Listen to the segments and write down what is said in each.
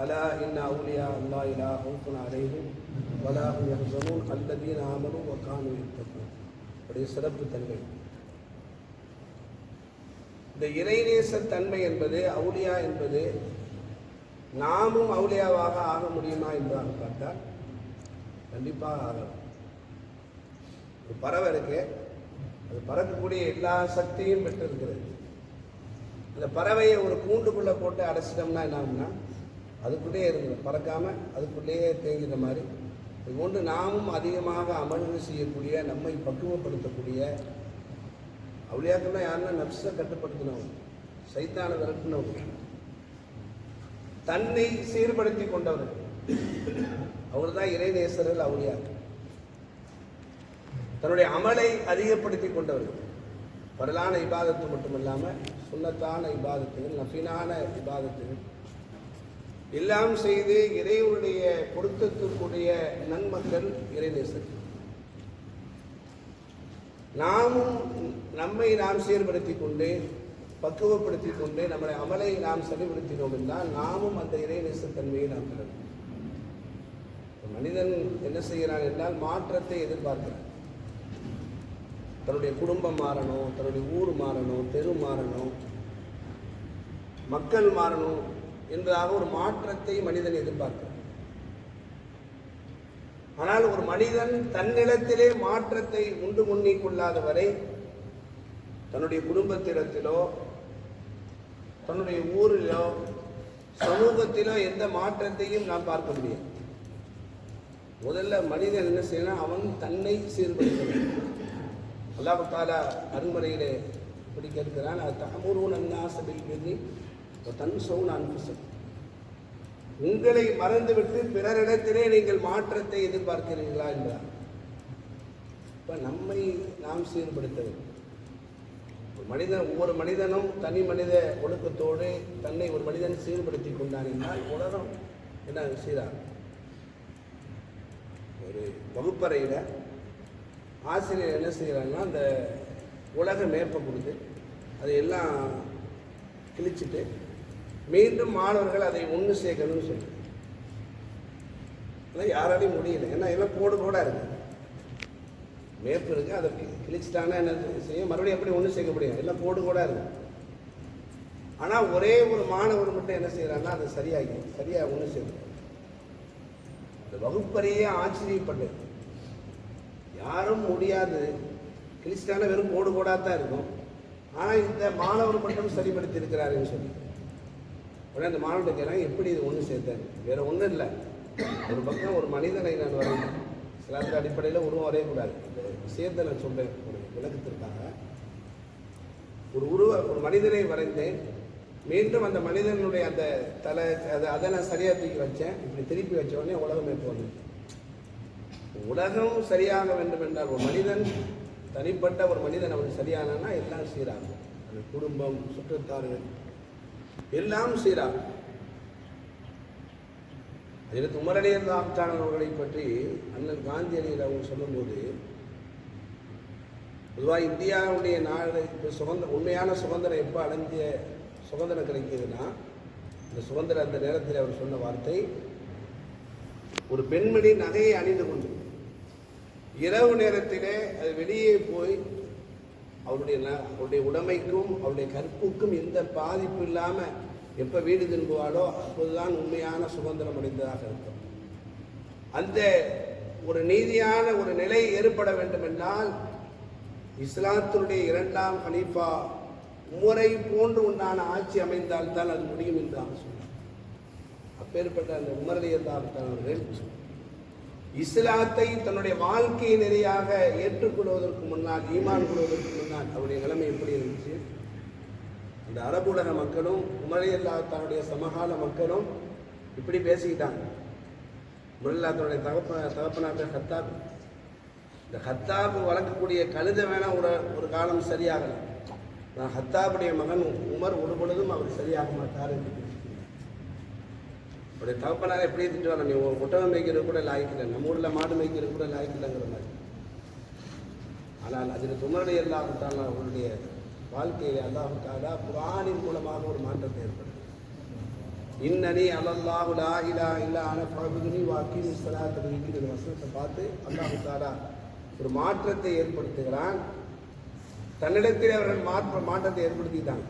அலா இன்ன أولياء الله لا خوف عليهم ولا هم يحزنون. الذين آمنوا وكانوا يتقون. உடைய சிறப்பு தன்மை. இந்த இறைநேச தன்மை என்பது அவுளியா என்பது நாமும் அவுலியாவாக ஆக முடியுமா என்பதாக பார்த்தால் கண்டிப்பாக ஆகலாம். ஒரு பறவை இருக்கு. அது பறக்கக்கூடிய எல்லா சக்தியும் பெற்றிருக்கிறது. அந்த பறவையை ஒரு கூண்டுக்குள்ளே போட்டு அடைச்சிட்டோம்னா என்ன ஆகும்னா அதுக்குள்ளேயே இருக்கணும் பறக்காம அதுக்குள்ளேயே தேங்கிற மாதிரி. இது ஒன்று நாமும் அதிகமாக அமர்வு செய்யக்கூடிய நம்மை பக்குவப்படுத்தக்கூடிய அவளியாக்கெல்லாம் யாருன்னா நப்சை கட்டுப்படுத்தினவங்க சைத்தான விரட்டினவங்க. தன்னை சீர்படுத்தி கொண்டவர் அவர் தான் இறைநேசர்கள் அவளியார் தன்னுடைய அமலை அதிகப்படுத்தி கொண்டவர்கள். பரலான இபாதத்து மட்டுமல்லாமல் சுண்ணத்தான இபாதத்துகள் நஃபினான இபாதத்துகள் எல்லாம் செய்து இறைவனுடைய பொருத்தத்துக்குரிய நன்மக்கள் இறைநேசன் நாமும் நம்மை நாம் சீர்படுத்தி கொண்டு பக்குவப்படுத்தி கொண்டு நம்முடைய அமலை நாம் சரிபடுத்தினோம் என்றால் நாமும் அந்த இறைநேசத்தன்மையை நாம் பெறணும் மனிதன் என்ன செய்கிறான் என்றால் மாற்றத்தை எதிர்பார்க்கிறான். தன்னுடைய குடும்பம் மாறணும் தன்னுடைய ஊர் மாறணும் தெரு மாறணும் மக்கள் மாறணும் என்பதாக ஒரு மாற்றத்தை மனிதன் எதிர்பார்க்கிறான். ஆனால் ஒரு மனிதன் தன்னிடத்திலே மாற்றத்தை உண்டு முன்னிக்கொள்ளாத வரை தன்னுடைய குடும்பத்திடத்திலோ தன்னுடைய ஊரிலோ சமூகத்திலோ எந்த மாற்றத்தையும் நாம் பார்க்க முடியும் முதல்ல மனிதன் என்ன செய்யணும் அவன் தன்னை சீர்படுத்த வேண்டும் அல்லாஹ் தாலா அருமறையிலே இப்படி கேட்கிறான் அது தமூர்வன் அண்ணா சபை பெண்ணி தன் சவுன் அன்புசம் உங்களை மறந்துவிட்டு பிறரிடத்திலே நீங்கள் மாற்றத்தை எதிர்பார்க்கிறீர்களா என்றார். இப்போ நம்மை நாம் சீர்படுத்த வேண்டும் மனிதன் ஒவ்வொரு மனிதனும் தனி மனித ஒழுக்கத்தோடு தன்னை ஒரு மனிதன் சீர்படுத்தி கொண்டான் என்றால் உலகம் என்ன சீராகும் ஒரு வகுப்பறையில் ஆசிரியர் என்ன செய்கிறாங்கன்னா அந்த உலக மேப்பை கொடுத்து அதை எல்லாம் கிழிச்சிட்டு மீண்டும் மாணவர்கள் அதை ஒன்று சேர்க்கணும்னு சொல்லி. ஆனால் யாராலையும் முடியல. ஏன்னா எல்லாம் கோடு கோடாக இருக்கு. மேப்பு இருக்கு அதை கிழிச்சிட்டாங்கன்னா என்ன செய்ய? மறுபடியும் எப்படி ஒன்று சேர்க்க முடியும்? எல்லாம் கோடு கோடாக இருக்கு. ஆனால் ஒரே ஒரு மாணவர் மட்டும் என்ன செய்கிறாங்கன்னா அதை சரியாகி சரியாக ஒன்று சேர்க்கணும் அந்த வகுப்பறையே ஆச்சரியப்பட்டது. யாரும் முடியாது. கிழிச்சிட்டாங்கன்னா வெறும் கோடு கோடாக தான் இருக்கும். ஆனால் இந்த மாணவர் மட்டும் சரிப்படுத்தி இருக்கிறாருன்னு சொல்லி. உடனே அந்த மாணவர்கிட்ட கேட்குறாங்க எப்படி இது ஒன்று சேர்த்தேன் வேற ஒன்றும் இல்லை. ஒரு பக்கம் ஒரு மனிதனை நான் வரேன். சில அடிப்படையில் உருவம் வரையக்கூடாது. இந்த விஷயத்தை நான் சொல்றேன். ஒரு விளக்கத்திற்காக ஒரு உருவ ஒரு மனிதனை வரைந்தேன். மீண்டும் அந்த மனிதனுடைய அந்த தலை அதை அதை நான் சரியாக தூக்கி வச்சேன். இப்படி திருப்பி வச்ச உடனே உலகம் எப்போ உலகம் சரியாக வேண்டும் என்றால் ஒரு மனிதன் தனிப்பட்ட ஒரு மனிதன் அவன் சரியானன்னா எல்லாம் சீராகும். அந்த குடும்பம் சுற்றத்தார்கள் எல்லாம் சீராக. அதில் உமரடியர் அவர்களை பற்றி அண்ணன் காந்தியடிகள் அவங்க சொல்லும்போது பொதுவாக இந்தியாவுடைய நாடு இப்போ சுதந்திர உண்மையான சுதந்திரம் எப்போ அடைஞ்ச சுதந்திரம் கிடைக்கிதுன்னா இந்த சுதந்திரம் அந்த நேரத்தில் அவர் சொன்ன வார்த்தை ஒரு பெண்மணி நகையை அணிந்து கொண்டு இரவு நேரத்திலே அது வெளியே போய் அவருடைய ந- அவருடைய உடைமைக்கும் அவருடைய கற்புக்கும் எந்த பாதிப்பு இல்லாமல் எப்போ வீடு திரும்புவாளோ அப்போதுதான் உண்மையான சுதந்திரம் அடைந்ததாக இருக்கும். அந்த ஒரு நீதியான ஒரு நிலை ஏற்பட வேண்டும் என்றால் இஸ்லாத்தினுடைய இரண்டாம் ஹனீஃபா முறை போன்று உண்டான ஆட்சி அமைந்தால்தான் அது முடியும் என்று அவர் சொன்னார் அப்பேற்பட்ட அந்த உமரலியத்தார்கள் இஸ்லாத்தை தன்னுடைய வாழ்க்கை நிறையாக ஏற்றுக்கொள்வதற்கு முன்னால் ஈமான் கொள்வதற்கு முன்னால் அவருடைய நிலைமை எப்படி இருந்துச்சு? இந்த அரபுலக மக்களும் உமரையல்லா தன்னுடைய சமகால மக்களும் இப்படி பேசிக்கிட்டாங்க. முல்லா தன்னுடைய தகப்ப தகப்பனாக ஹத்தாப் இந்த ஹத்தாப் வளர்க்கக்கூடிய கழுத வேணா ஒரு ஒரு காலம் சரியாகலாம் நான் ஹத்தாபுடைய மகன் உமர் ஒரு பொழுதும் அவர் சரியாக மாட்டார் என்று உடைய தகப்பனார் எப்படி திட்டுவாங்க நீ ஒரு ஒட்டகம் மேய்க்கிறது கூட லாய்க்கல நம்ம ஊரில் மாடு மேய்க்கிறது கூட லாய்க்கலைங்கிற மாதிரி. ஆனால் அதில் துமரடி அல்லாஹால அவருடைய வாழ்க்கையில் அல்லாஹாலா குரானின் மூலமாக ஒரு மாற்றத்தை ஏற்படுது இன்னனி அலல்லாஹு லா இலா இல்லா அன ஃபஅபுதுனி வாக்கி ஸலாத்த இருக்கிற வசனத்தை பார்த்து அல்லாஹ் ஒரு மாற்றத்தை ஏற்படுத்துகிறான். தன்னிடத்தில் அவர்கள் மாற்ற மாற்றத்தை ஏற்படுத்திட்டாங்க.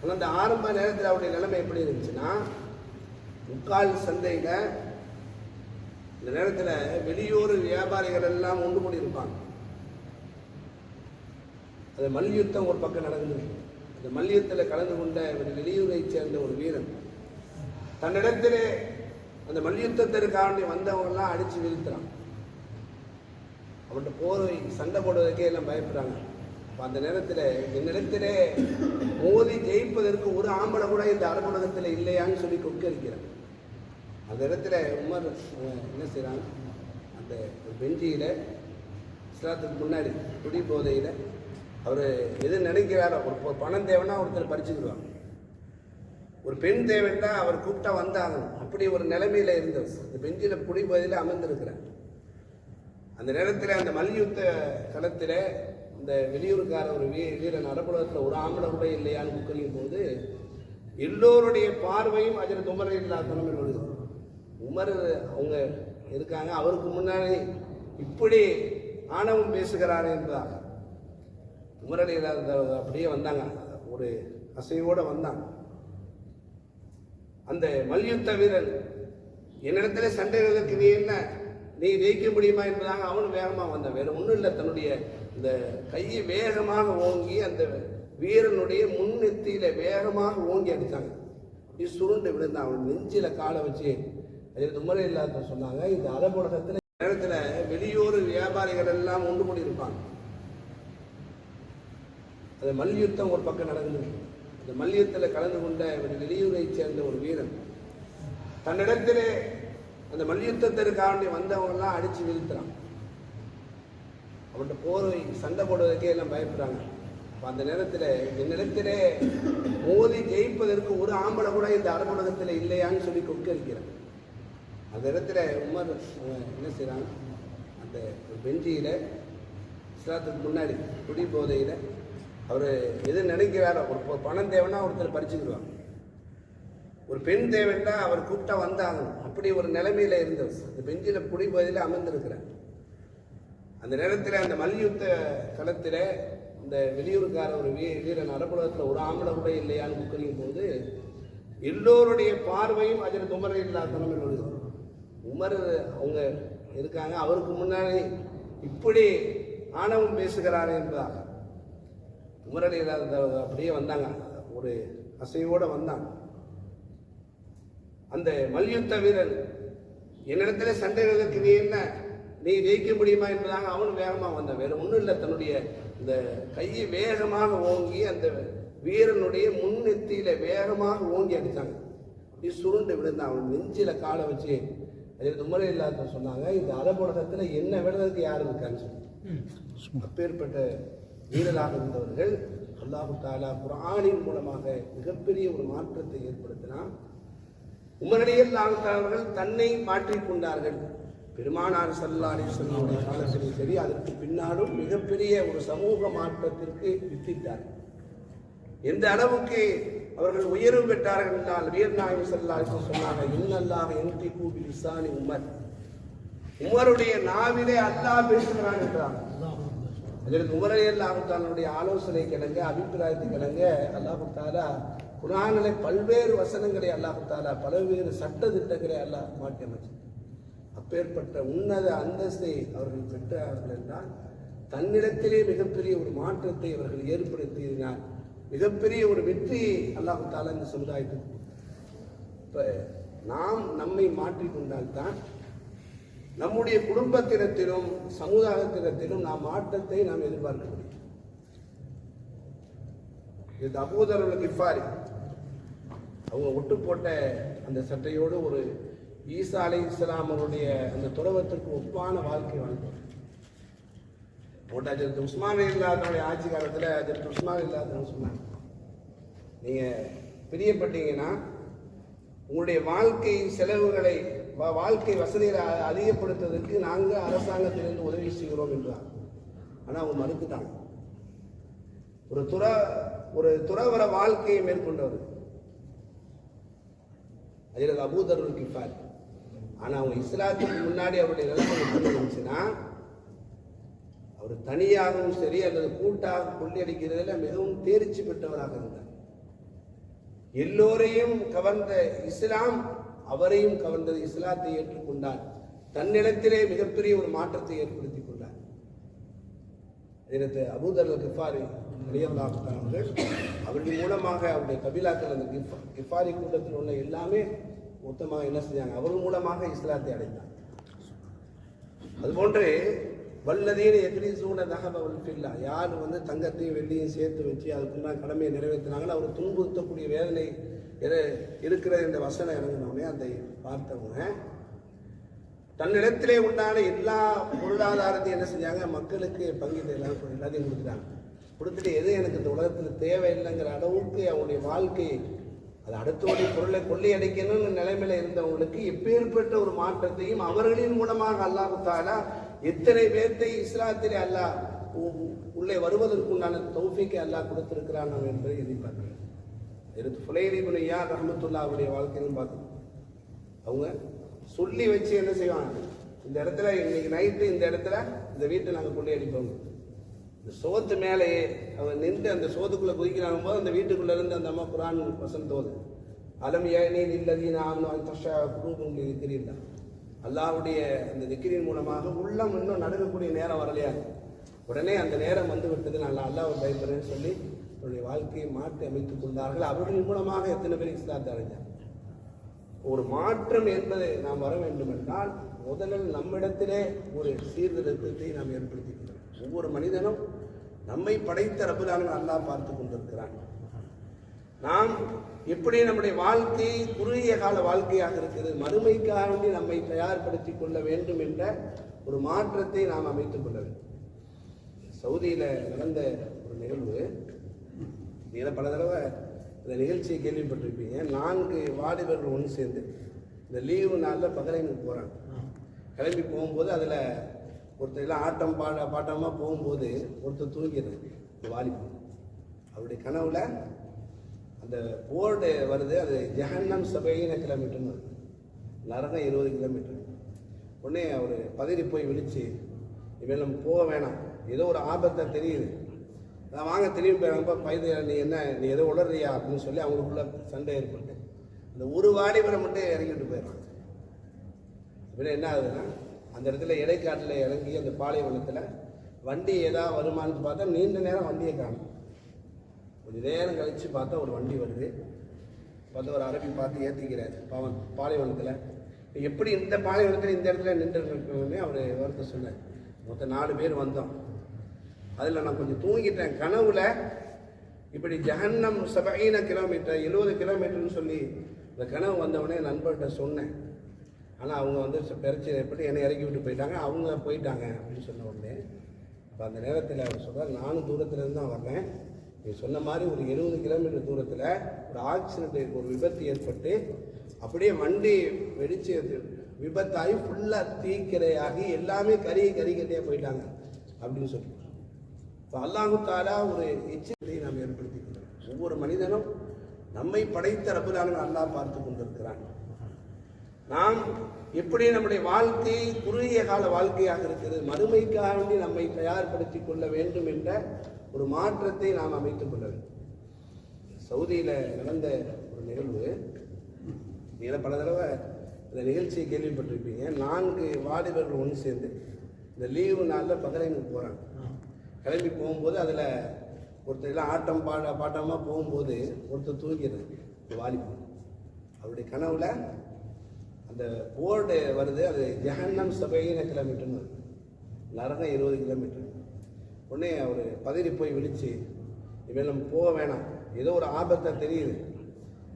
ஆனால் அந்த ஆரம்ப நேரத்தில் அவருடைய நிலைமை எப்படி இருந்துச்சுன்னா முக்கால் சந்தையில் இந்த நேரத்தில் வெளியூர் வியாபாரிகள் எல்லாம் ஒன்று கூடி இருப்பாங்க அது மல்யுத்தம் ஒரு பக்கம் நடந்தது. அந்த மல்யுத்தத்தில் கலந்து கொண்ட ஒரு வெளியூரை சேர்ந்த ஒரு வீரன். தன்னிடத்திலே அந்த மல்யுத்தத்திற்காண்டி வந்தவங்கெல்லாம் அடித்து வீழ்த்துறான். அவன்கிட்ட போரை சண்டை போடுவதற்கே எல்லாம் பயப்படுறாங்க. அப்ப அந்த நேரத்தில் என்னிடத்திலே மோதி ஜெயிப்பதற்கு ஒரு ஆம்பளை கூட இந்த அரபுலகத்தில் இல்லையான்னு சொல்லி கொக்கரிக்கிறான். அந்த இடத்துல உமர் என்ன செய்கிறாங்க அந்த ஒரு பெஞ்சியில் இஸ்லாத்துக்கு முன்னாடி குடி போதையில் அவர் எது நினைக்கிறாரோ ஒரு பணம் தேவைன்னா ஒருத்தர் பறிச்சுக்கிடுவாங்க. ஒரு பெண் தேவைன்னா அவர் கூப்பிட்டா வந்தாங்க அப்படி ஒரு நிலைமையில் இருந்தவர். அந்த பெஞ்சில் குடி போதையில் அமர்ந்திருக்கிறார். அந்த நேரத்தில் அந்த மல்யுத்த களத்தில் இந்த வெளியூருக்கார ஒரு வீ வீரன் அரபுலகத்தில் ஒரு ஆம்பளை கூட இல்லையான்னு குக்கரியும் போது எல்லோருடைய பார்வையும் அதில் உமர் இல்லாத தலைமையில் உமர் அவங்க இருக்காங்க அவருக்கு முன்னாடி இப்படி ஆணவம் பேசுகிறார் என்பதாக. உமரடி இல்லாத அப்படியே வந்தாங்க. ஒரு அசைவோடு வந்தாங்க. அந்த மல்யுத்த வீரன் என்னிடத்துல சண்டைகளுக்கு நீ என்ன? நீ ஜெயிக்க முடியுமா என்பதாக அவனும் வேகமாக வந்தான். வேற ஒன்றும் இல்லை தன்னுடைய இந்த கையை வேகமாக ஓங்கி அந்த வீரனுடைய முன்னெத்தியில வேகமாக ஓங்கி அடித்தாங்க அப்படி சுருண்டு விழுந்தான். அவன் நெஞ்சில காலை வச்சு அதில் தும்மலை இல்லாத சொன்னாங்க. இந்த அரபுலகத்தில் நேரத்தில் வெளியூர் வியாபாரிகள் எல்லாம் ஒன்று கூடி இருப்பாங்க அது மல்யுத்தம் ஒரு பக்கம் நடந்தது அந்த மல்யுத்தில் கலந்து கொண்ட ஒரு வெளியூரை சேர்ந்த ஒரு வீரன். தன்னிடத்திலே அந்த மல்யுத்தத்திற்காண்டி வந்தவங்கெல்லாம் அடித்து வீழ்த்துறான். அவன்கிட்ட போர் சண்டை போடுவதற்கே எல்லாம் பயப்படுறாங்க. அப்ப அந்த நேரத்தில் என்னிடத்திலே மோதி ஜெயிப்பதற்கு ஒரு ஆம்பளை கூட இந்த அரபுலகத்தில் இல்லையான்னு சொல்லி கொக்கரிக்கிறான். அந்த இடத்துல உமர் என்ன செய்கிறாங்க அந்த பெஞ்சியில் இஸ்லாத்துக்கு முன்னாடி குடி போதையில் அவர் எது நினைக்கிறாரோ ஒரு பணம் தேவைன்னா ஒருத்தர் பறிச்சுக்கிடுவாங்க ஒரு பெண் தேவைன்னா அவர் கூப்பிட்டா வந்தாகணும். அப்படி ஒரு நிலைமையில் இருந்தவர். அந்த பெஞ்சில் குடி போதையில் அமர்ந்திருக்கிறார். அந்த நேரத்தில் அந்த மல்யுத்த களத்தில் இந்த வெளியூருக்கார ஒரு வீ வீரன் அரபுலகத்தில் ஒரு ஆம்பளை கூட இல்லையான்னு குக்கரியும் போது எல்லோருடைய பார்வையும் அதில் உமர் இல்லாத தலைமையில் விழுது உமர் அவங்க இருக்காங்க. அவருக்கு முன்னாடி இப்படி ஆணவம் பேசுகிறார் என்பதாக. உமரடி இல்லாத அப்படியே வந்தாங்க. ஒரு அசைவோடு வந்தாங்க. அந்த மல்யுத்த வீரன் என்னிடத்துல சண்டைகளுக்கு நீ என்ன? நீ ஜெயிக்க முடியுமா என்பதாக அவனும் வேகமாக வந்தான். வேற ஒன்றும் இல்லை. தன்னுடைய இந்த கையை வேகமாக ஓங்கி அந்த வீரனுடைய முன்னெத்தியில வேகமாக ஓங்கி அடித்தாங்க அப்படி சுருண்டு விழுந்தான். அவன் நெஞ்சில காலை வச்சு அதில் துமரை இல்லாத சொன்னாங்க. இந்த அரபுலகத்தில் என்ன விடுறதுக்கு யார் இருக்கான்னு சொல்லி. அப்பேற்பட்ட வீரராக இருந்தவர்கள் அல்லாஹு தாலா குர்ஆனின் மூலமாக மிகப்பெரிய ஒரு மாற்றத்தை ஏற்படுத்தினார் உமரடியில் அவர்கள் தன்னை மாற்றிக் கொண்டார்கள். பெருமானார் சல்லா அலிஸ்வல்லாவுடைய காலத்திலும் சரி அதற்கு பின்னாலும் மிகப்பெரிய ஒரு சமூக மாற்றத்திற்கு வித்திட்டார்கள் எந்த அளவுக்கு அவர்கள் உயர்வு பெற்றார்கள் என்றால் வீரநாயகம் சல்லா அலிஸ்வல் சொன்னாங்க இன்னல்லாக என்டி கூபி லிசானி உமர். உமருடைய நாவிலே அல்லாஹ் பேசுகிறான் என்றார். அதற்கு உமரை அல்லாஹு தன்னுடைய ஆலோசனை கிடங்க அபிப்பிராயத்தை கிடங்க அல்லாஹு தாலா குரானிலே பல்வேறு வசனங்களை அல்லாஹு தாலா பல்வேறு சட்ட திட்டங்களை அல்லாஹ் மாற்றி அமைச்சு அப்பேற்பட்ட உன்னத அந்தஸ்தை அவர்கள் பெற்றார்கள் என்றால் தன்னிடத்திலே மிகப்பெரிய ஒரு மாற்றத்தை அவர்கள் ஏற்படுத்தினார். மிகப்பெரிய ஒரு வெற்றி அல்லாஹு தாலா இந்த சமுதாயத்துக்கு இப்போ நாம் நம்மை மாற்றிக்கொண்டால்தான் நம்முடைய குடும்பத்தினத்திலும் சமுதாயத்தினத்திலும் நாம் மாற்றத்தை நாம் எதிர்பார்க்க முடியும். இது அபூதர்கள் கிஃபாரி. அவங்க ஒட்டு போட்ட அந்த சட்டையோடு ஒரு ஈசா அலை இஸ்லாம் அந்த துறவத்திற்கு ஒப்பான வாழ்க்கை வாழ்ந்தோம் போட்ட அஜரத் உஸ்மான் இல்லாதனுடைய ஆட்சி காலத்தில் அஜரத் உஸ்மான் இல்லாதன்னு சொன்னாங்க. நீங்கள் பிரியப்பட்டீங்கன்னா உங்களுடைய வாழ்க்கை செலவுகளை வாழ்க்கை வசதிகளை அதிகப்படுத்துவதற்கு நாங்கள் அரசாங்கத்திலிருந்து உதவி செய்கிறோம் என்றார். ஆனால் அவங்க மறுத்துட்டாங்க. ஒரு துற ஒரு துறவர வாழ்க்கையை மேற்கொண்டவர். அதில் அபூதர் கிஃபார். ஆனால் அவங்க இஸ்லாத்துக்கு முன்னாடி அவருடைய நிலைமை இருந்துச்சுன்னா அவர் தனியாகவும் சரி அல்லது கூட்டாக கொள்ளையடிக்கிறதில் மிகவும் தேர்ச்சி பெற்றவராக இருந்தார். எல்லோரையும் கவர்ந்த இஸ்லாம் அவரையும் கவர்ந்தது இஸ்லாத்தை ஏற்றுக்கொண்டார். தன்னிடத்திலே மிகப்பெரிய ஒரு மாற்றத்தை ஏற்படுத்தி கொண்டார். இதற்கு அபூதர் கிஃபாரி அவர்கள் அவர்கள் மூலமாக அவருடைய கபிலாக்கள் அந்த கிஃபா கிஃபாரி கூட்டத்தில் உள்ள எல்லாமே மொத்தமாக என்ன செஞ்சாங்க? அவர்கள் மூலமாக இஸ்லாத்தை அடைந்தார். அதுபோன்று வல்லதீன எக்ரிசூன தகவல் ஃபில்லா. யார் வந்து தங்கத்தையும் வெள்ளியும் சேர்த்து வச்சு அதுக்குண்டான கடமையை நிறைவேற்றினாங்களோ அவர் துன்புறுத்தக்கூடிய வேதனை இருக்கிற இந்த வசனம் இறங்கினோடனே அதை பார்த்தவங்க தன்னிடத்திலே உண்டான எல்லா பொருளாதாரத்தையும் என்ன செஞ்சாங்க? மக்களுக்கு பங்கிட்டு எல்லாம் எல்லாத்தையும் கொடுத்துட்டாங்க. கொடுத்துட்டு எது எனக்கு இந்த உலகத்தில் தேவையில்லைங்கிற அளவுக்கு அவங்களுடைய வாழ்க்கை அது அடுத்தவருடைய பொருளை கொள்ளையடிக்கணும்னு நிலைமையில இருந்தவங்களுக்கு எப்பேற்பட்ட ஒரு மாற்றத்தையும் அவர்களின் மூலமாக அல்லாஹு எத்தனை பேர்த்தை இஸ்லாத்திலே அல்லாஹ் உ- உள்ளே வருவதற்குண்டான தௌஃபிக்கை அல்லாஹ் கொடுத்திருக்கிறான் நாம் என்பதை எதிர்பார்க்கிறேன் எடுத்து ஃபுலைரிபுன் யார் ரஹமத்துல்லா அவருடைய வாழ்க்கையிலும் பார்க்கணும் அவங்க சொல்லி வச்சு என்ன செய்வாங்க? இந்த இடத்துல இன்னைக்கு நைட்டு இந்த இடத்துல இந்த வீட்டை நாங்கள் கொள்ளையடிப்போம் இந்த சோத்து மேலேயே அவன் நின்று அந்த சோத்துக்குள்ளே குதிக்கிறாங்க போது அந்த வீட்டுக்குள்ள இருந்து அந்த அம்மா குரான் வசந்தோது தோது அலம் ஏனி இல்லதீன ஆம்னு தஷா குரூபம் இருக்கிறீர்கள்? அல்லாவுடைய அந்த திக்கிரின் மூலமாக உள்ளம் இன்னும் நடுங்கக்கூடிய நேரம் வரலையா? உடனே அந்த நேரம் வந்து விட்டது. நான் அல்லாஹ் பயப்படுறேன்னு சொல்லி தன்னுடைய வாழ்க்கையை மாற்றி அமைத்துக் கொண்டார்கள். அவர்களின் மூலமாக எத்தனை பேர் இஸ்லாத்தை அடைஞ்சார் ஒரு மாற்றம் என்பதை நாம் வர வேண்டும் என்றால் முதலில் நம்மிடத்திலே ஒரு சீர்திருத்தத்தை நாம் ஏற்படுத்திக் கொள்ளணும். ஒவ்வொரு மனிதனும் நம்மை படைத்த ரபுலான அல்லாஹ் பார்த்து கொண்டிருக்கிறான். நாம் எப்படி நம்முடைய வாழ்க்கை குறுகிய கால வாழ்க்கையாக இருக்குது மறுமைக்காக வேண்டி நம்மை தயார்படுத்தி கொள்ள வேண்டும் என்ற ஒரு மாற்றத்தை நாம் அமைத்துக் கொள்ள வேண்டும். சவுதியில் நடந்த ஒரு நிகழ்வு. நீங்கள் பல தடவை இந்த நிகழ்ச்சியை கேள்விப்பட்டிருப்பீங்க. நான்கு வாலிபர்கள் ஒன்று சேர்ந்து இந்த லீவு நாளில் பகலைனுக்கு போகிறாங்க கிளம்பி போகும்போது அதில் ஒருத்தர் எல்லாம் ஆட்டம் பாட பாட்டமாக போகும்போது ஒருத்தர் தூங்கிடுறது வாலிபர் வாலிபன். அவருடைய கனவுல அந்த போர்டு வருது அது ஜஹன்னம் சபையின கிலோமீட்டர்னு வருது. நரகம் இருபது கிலோமீட்டர். உடனே அவர் பதறி போய் விழிச்சு இவன் நம்ம போக வேணாம். ஏதோ ஒரு ஆபத்தை தெரியுது. நான் வாங்க திரும்பி போயிடாம பயந்து நீ என்ன நீ ஏதோ உளறியா? அப்படின்னு சொல்லி அவங்களுக்குள்ள சண்டை ஏற்பட்டு அந்த ஒரு வாலிபரை மட்டும் இறங்கிட்டு போயிடுறாங்க. இவன் என்ன ஆகுதுன்னா அந்த இடத்துல இடைக்காட்டில் இறங்கி அந்த பாலைவனத்தில் வண்டி ஏதாவது வருமானு பார்த்தா நீண்ட நேரம் வண்டியை காணும். கொஞ்சம் நேரம் கழித்து பார்த்தா ஒரு வண்டி வருது. பார்த்து ஒரு அரபி பார்த்து ஏற்றிக்கிறார் பவன் பாலைவனத்தில். எப்படி இந்த பாலைவனத்தில் இந்த இடத்துல நின்று அவர் வருத்த சொன்னார். மொத்தம் நாலு பேர் வந்தோம். அதில் நான் கொஞ்சம் தூங்கிட்டேன். கனவுல இப்படி ஜஹன்னம் சபையின கிலோமீட்டர் எழுபது கிலோமீட்டர்னு சொல்லி இந்த கனவு வந்தவொடனே நண்பர்கிட்ட சொன்னேன். ஆனால் அவங்க வந்து பிரச்சனை எப்படி என்னை இறக்கி விட்டு போயிட்டாங்க. அவங்க போயிட்டாங்க அப்படின்னு சொன்ன உடனே. அப்போ அந்த நேரத்தில் அவர் சொல்கிறார் நானும் தூரத்துலேருந்து தான் வர்றேன். நீ சொன்ன மாதிரி ஒரு எழுபது கிலோமீட்டர் தூரத்தில் ஒரு ஆக்சிடென்ட் ஒரு விபத்து ஏற்பட்டு அப்படியே வண்டி வெடிச்சு விபத்தாகி ஃபுல்லாக தீக்கிரையாகி எல்லாமே கறி கறிக்கட்டையாக போயிட்டாங்க அப்படின்னு சொல்லிட்டு இப்போ அல்லாஹு தாலா ஒரு எச்சரிக்கையை நாம் ஏற்படுத்திக்கிறோம் ஒவ்வொரு மனிதனும் நம்மை படைத்த ரபுலான அல்லாஹ் பார்த்து கொண்டிருக்கிறான். நாம் எப்படி நம்முடைய வாழ்க்கை குறுகிய கால வாழ்க்கையாக இருக்கிறது மறுமைக்காக வேண்டி நம்மை தயார்படுத்திக் கொள்ள வேண்டும் என்ற ஒரு மாற்றத்தை நாம் அமைத்துக் கொள்ள வேண்டும். சவுதியில் நடந்த ஒரு நிகழ்வு. நீங்கள் பல தடவை இந்த நிகழ்ச்சியை கேள்விப்பட்டிருப்பீங்க. நான்கு வாலிபர்கள் ஒன்று சேர்ந்து இந்த லீவு நாளில் பகலைனுக்கு போகிறாங்க கிளம்பி போகும்போது அதில் ஒருத்தர் எல்லாம் ஆட்டம் பாட பாட்டமாக போகும்போது ஒருத்தர் தூங்கிடுறது இந்த அவருடைய கனவுல அந்த போர்டு வருது. அது ஜஹன்னம் சபையின கிலோமீட்டர்னு வருது. நரகம் இருபது கிலோமீட்டர். உடனே அவர் பதறி போய் விழிச்சு இவன் நம்ம போக வேணாம். ஏதோ ஒரு ஆபத்தை தெரியுது.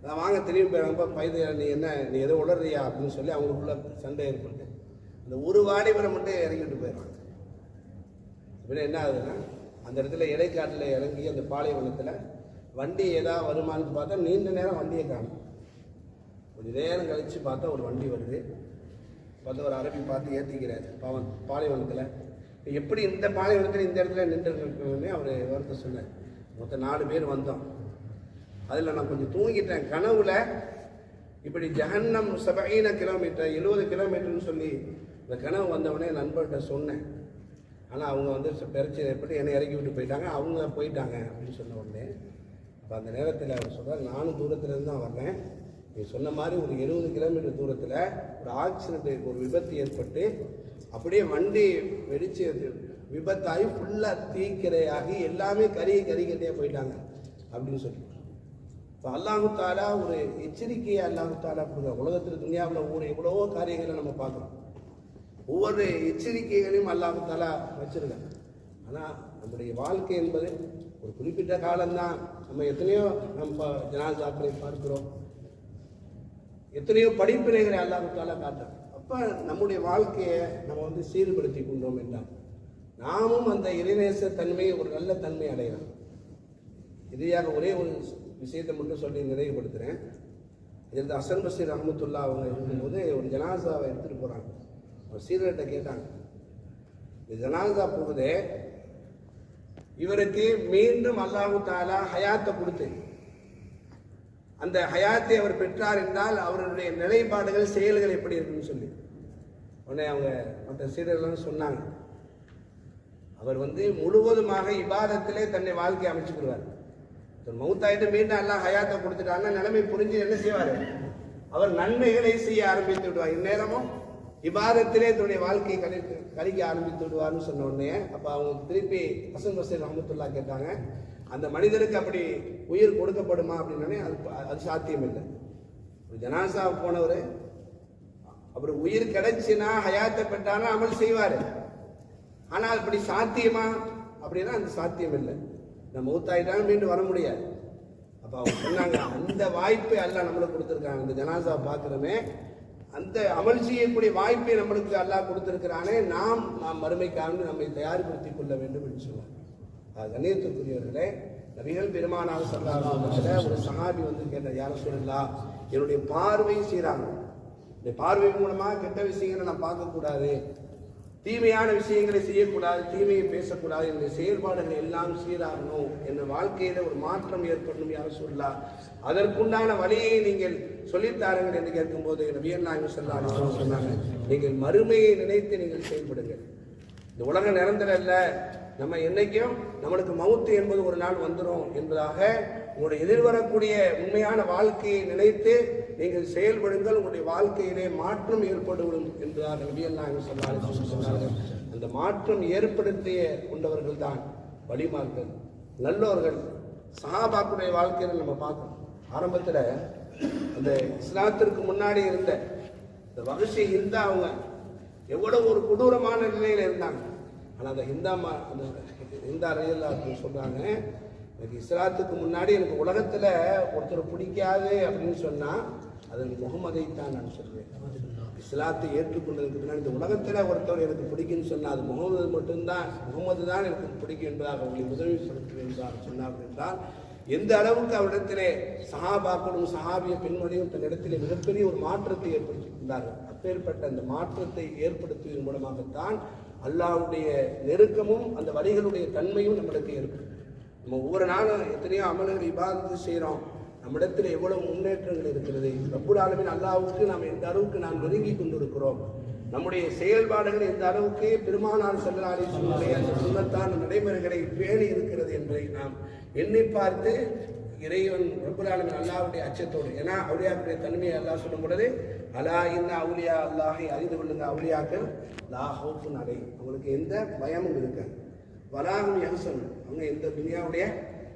நான் வாங்க திரும்பி போயிடாம பைது நீ என்ன நீ ஏதோ உடறியா அப்படின்னு சொல்லி அவங்களுக்குள்ள சண்டை ஏற்பட்டு அந்த ஒரு வாலிபரை மட்டும் இறங்கிட்டு போயிடுறாங்க. இவன் என்ன ஆகுதுன்னா அந்த இடத்துல இடைக்காட்டில் இறங்கி அந்த பாலைவனத்தில் வண்டி ஏதாவது வருமானு பார்த்தா நீண்ட நேரம் வண்டியை காணும். கொஞ்சம் நேரம் கழித்து பார்த்தா ஒரு வண்டி வருது. பார்த்தா ஒரு அரபி பார்த்து ஏற்றிக்கிறார் பவன் பாலைவனத்தில். எப்படி இந்த பாலைவனத்தில் இந்த இடத்துல நின்றுருக்கணும்னே அவர் வருத்த சொன்னார். மொத்தம் நாலு பேர் வந்தோம். அதில் நான் கொஞ்சம் தூங்கிட்டேன். கனவுல இப்படி ஜஹன்னம் சபையின கிலோமீட்டர் எழுபது கிலோமீட்டர்னு சொல்லி இந்த கனவு வந்தவொடனே நண்பர்கிட்ட சொன்னேன். ஆனால் அவங்க வந்து பிரச்சனை ஏற்பட்டு என்னை இறக்கி விட்டு போயிட்டாங்க. அவங்க போயிட்டாங்க அப்படின்னு சொன்ன உடனே அப்போ அந்த நேரத்தில் அவர் சொல்கிறார் நானும் தூரத்துலேருந்து தான் வர்றேன். நீ சொன்ன மாதிரி ஒரு எழுபது கிலோமீட்டர் தூரத்தில் ஒரு ஆக்சிடென்ட் ஒரு விபத்து ஏற்பட்டு அப்படியே வண்டி வெடிச்சு விபத்தாகி ஃபுல்லாக தீக்கிரையாகி எல்லாமே கறி கறி போயிட்டாங்க அப்படின்னு சொல்லி. இப்போ அல்லாஹுத்தாலா ஒரு எச்சரிக்கையை அல்லாஹுத்தாலா கொடுக்க உலகத்தில் துனியாவில் ஒரு எவ்வளவோ காரியங்களை நம்ம பார்க்குறோம். ஒவ்வொரு எச்சரிக்கைகளையும் அல்லாஹுத்தாலா வச்சுருக்கேன். ஆனால் நம்முடைய வாழ்க்கை என்பது ஒரு குறிப்பிட்ட காலம்தான். நம்ம எத்தனையோ நம்ம ஜனாசாக்களை பார்க்கிறோம். எத்தனையோ படிப்பினைகளை அல்லாஹுத்தாலா காட்டுறோம் அப்போ நம்முடைய வாழ்க்கையை நம்ம வந்து சீர்படுத்தி கொண்டோம் என்றால் நாமும் அந்த இறைநேச தன்மையை ஒரு நல்ல தன்மை அடையலாம். இறுதியாக ஒரே ஒரு விஷயத்தை மட்டும் சொல்லி நிறைவுபடுத்துகிறேன் இதில் அசன் பசீர் அஹமத்துல்லா அவங்க இருக்கும்போது ஒரு ஜனாசாவை எடுத்துகிட்டு போகிறாங்க அவர் சீரர்கிட்ட கேட்டாங்க இந்த ஜனாசா போகுதே இவருக்கு மீண்டும் அல்லாஹு தாலா ஹயாத்தை கொடுத்து அந்த ஹயாத்தை அவர் பெற்றார் என்றால் அவருடைய நிலைப்பாடுகள் செயல்கள் எப்படி இருக்குன்னு சொல்லி. உடனே அவங்க மற்ற சீடர்கள்லாம் சொன்னாங்க. அவர் வந்து முழுவதுமாக இபாதத்திலே தன்னை வாழ்க்கை அமைச்சுக்கிடுவார் மௌத்தாயிட்டு மீண்டும் எல்லாம் ஹயாத்தை கொடுத்துட்டாங்கன்னா நிலைமை புரிஞ்சு என்ன செய்வார்? அவர் நன்மைகளை செய்ய ஆரம்பித்து விடுவார். இந்நேரமும் இபாதத்திலே தன்னுடைய வாழ்க்கையை கழித்து கழிக்க ஆரம்பித்து விடுவார்னு சொன்ன உடனே அப்போ அவங்க திருப்பி ஹசன் ஹசன் ரஹமத்துல்லா கேட்டாங்க அந்த மனிதருக்கு அப்படி உயிர் கொடுக்கப்படுமா அப்படின்னே அது அது சாத்தியம் இல்லை ஜனாசா போனவர் அவர் உயிர் கிடைச்சுன்னா ஹயாத்தை பெற்றாலும் அமல் செய்வார். ஆனால் அப்படி சாத்தியமா? அப்படின்னா அந்த சாத்தியம் இல்லை. நம்ம மூத்தாயிட்டாலும் மீண்டும் வர முடியாது. அப்போ அவங்க சொன்னாங்க அந்த வாய்ப்பை அல்லாஹ் நம்மளுக்கு கொடுத்துருக்காங்க. இந்த ஜனாசா பார்க்குறோமே அந்த அமல் செய்யக்கூடிய வாய்ப்பை நம்மளுக்கு அல்லாஹ் கொடுத்துருக்கிறானே நாம் நாம் மறுமைக்காக நம்மை தயார்படுத்திக் கொள்ள வேண்டும் என்று சொல்லுவாங்க அது கண்ணியத்துக்குரியவர்களே நபிகள் பெருமானார் சொல்லாத ஒரு சகாபி வந்து கேட்ட யாரும் சொல்லலாம் என்னுடைய பார்வை செய்கிறாங்க இந்த பார்வை மூலமாக கெட்ட விஷயங்களை நான் பார்க்கக்கூடாது. தீமையான விஷயங்களை செய்யக்கூடாது தீமையை பேசக்கூடாது என்னுடைய செயல்பாடுகள் எல்லாம் சீராகணும் என் வாழ்க்கையில ஒரு மாற்றம் ஏற்படணும் யாரும் சொல்லலாம் அதற்குண்டான வழியை நீங்கள் சொல்லித்தாருங்கள் என்று கேட்கும்போது நபியல் நாயகம் சொல்லாங்க சொன்னாங்க நீங்கள் மறுமையை நினைத்து நீங்கள் செயல்படுங்கள். இந்த உலகம் நிரந்தரம் இல்லை. நம்ம என்னைக்கும் நம்மளுக்கு மவுத்து என்பது ஒரு நாள் வந்துடும் என்பதாக உங்களுடைய எதிர்வரக்கூடிய உண்மையான வாழ்க்கையை நினைத்து நீங்கள் செயல்படுங்கள். உங்களுடைய வாழ்க்கையிலே மாற்றம் ஏற்படுவிடும் என்றார் நபியல் சொன்னார்கள் சொன்னார்கள் அந்த மாற்றம் ஏற்படுத்திய கொண்டவர்கள் தான் வழிமார்கள் நல்லோர்கள். சஹாபாக்குடைய வாழ்க்கையில நம்ம பார்க்கணும். ஆரம்பத்தில் அந்த இஸ்லாத்திற்கு முன்னாடி இருந்த இந்த வகுசி இருந்தால் அவங்க எவ்வளவு ஒரு கொடூரமான நிலையில் இருந்தாங்க. ஆனால் அந்த ஹிந்தா மா அந்த ஹிந்தா ரயில் அப்படின்னு சொல்கிறாங்க எனக்கு இஸ்லாத்துக்கு முன்னாடி எனக்கு உலகத்தில் ஒருத்தர் பிடிக்காது அப்படின்னு சொன்னால் அது முகமதை தான் நான் சொல்வேன். இஸ்லாத்தை ஏற்றுக்கொண்டதுக்கு பின்னாடி இந்த உலகத்தில் ஒருத்தர் எனக்கு பிடிக்குன்னு சொன்னால் அது முகமது மட்டும்தான் முகமது தான் எனக்கு பிடிக்கும் என்பதாக அவங்களை உதவி செலுத்துவேன் என்றார் சொன்னார் என்றால் எந்த அளவுக்கு அவரிடத்திலே சஹாபாக்களும் சஹாபிய பெண்மணியும் தன்னிடத்திலே மிகப்பெரிய ஒரு மாற்றத்தை ஏற்படுத்தியிருந்தார்கள் அப்பேற்பட்ட அந்த மாற்றத்தை ஏற்படுத்துவதன் மூலமாகத்தான் அல்லாஹ்வுடைய நெருக்கமும் அந்த வழிகளுடைய தன்மையும் நம்மளுக்கு இருக்கு. நம்ம ஒவ்வொரு நாளும் எத்தனையோ அமல்கள் விவாதத்து செய்கிறோம் நம்மிடத்தில் எவ்வளவு முன்னேற்றங்கள் இருக்கிறது? ரப்புடாலுமே அல்லாவுக்கு நாம் எந்த அளவுக்கு நாம் நெருங்கி கொண்டிருக்கிறோம்? நம்முடைய செயல்பாடுகள் எந்த அளவுக்கு பெருமானார் செல்லாரி சொல்லுடைய அந்த சுண்ணத்தான நடைமுறைகளை பேணி இருக்கிறது என்பதை நாம் எண்ணி பார்த்து இறைவன் ரப்புல் அல்லாவுடைய அச்சத்தோடு ஏன்னா அவுளியாக்களுடைய தன்மையை அல்லா சொல்லும் பொழுது அலா இந்த அவுளியா அல்லாஹை அறிந்து கொள்ளுங்க அவுளியாக்கள். லாஹோப்பு நடை அவங்களுக்கு எந்த பயமும் இருக்காது. வராகும் யகசன் அவங்க எந்த துனியாவுடைய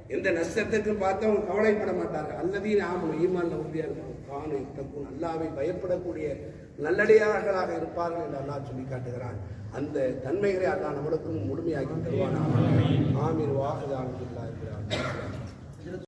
எந்த நஷ்டத்துக்கும் பார்த்து அவங்க கவலைப்பட மாட்டாங்க அல்லதையும் ஆமணும் ஈமான் உறுதியாக இருக்கும் காணும் தக்கும் அல்லாவை பயப்படக்கூடிய நல்லடியார்களாக இருப்பார்கள் என்று அல்லாஹ் சொல்லி காட்டுகிறான். அந்த தன்மைகளை அல்லாஹ் நம்மளுக்கும் முழுமையாக்கி தருவான் ஆமீர் வாகுதான் இருக்கிறார்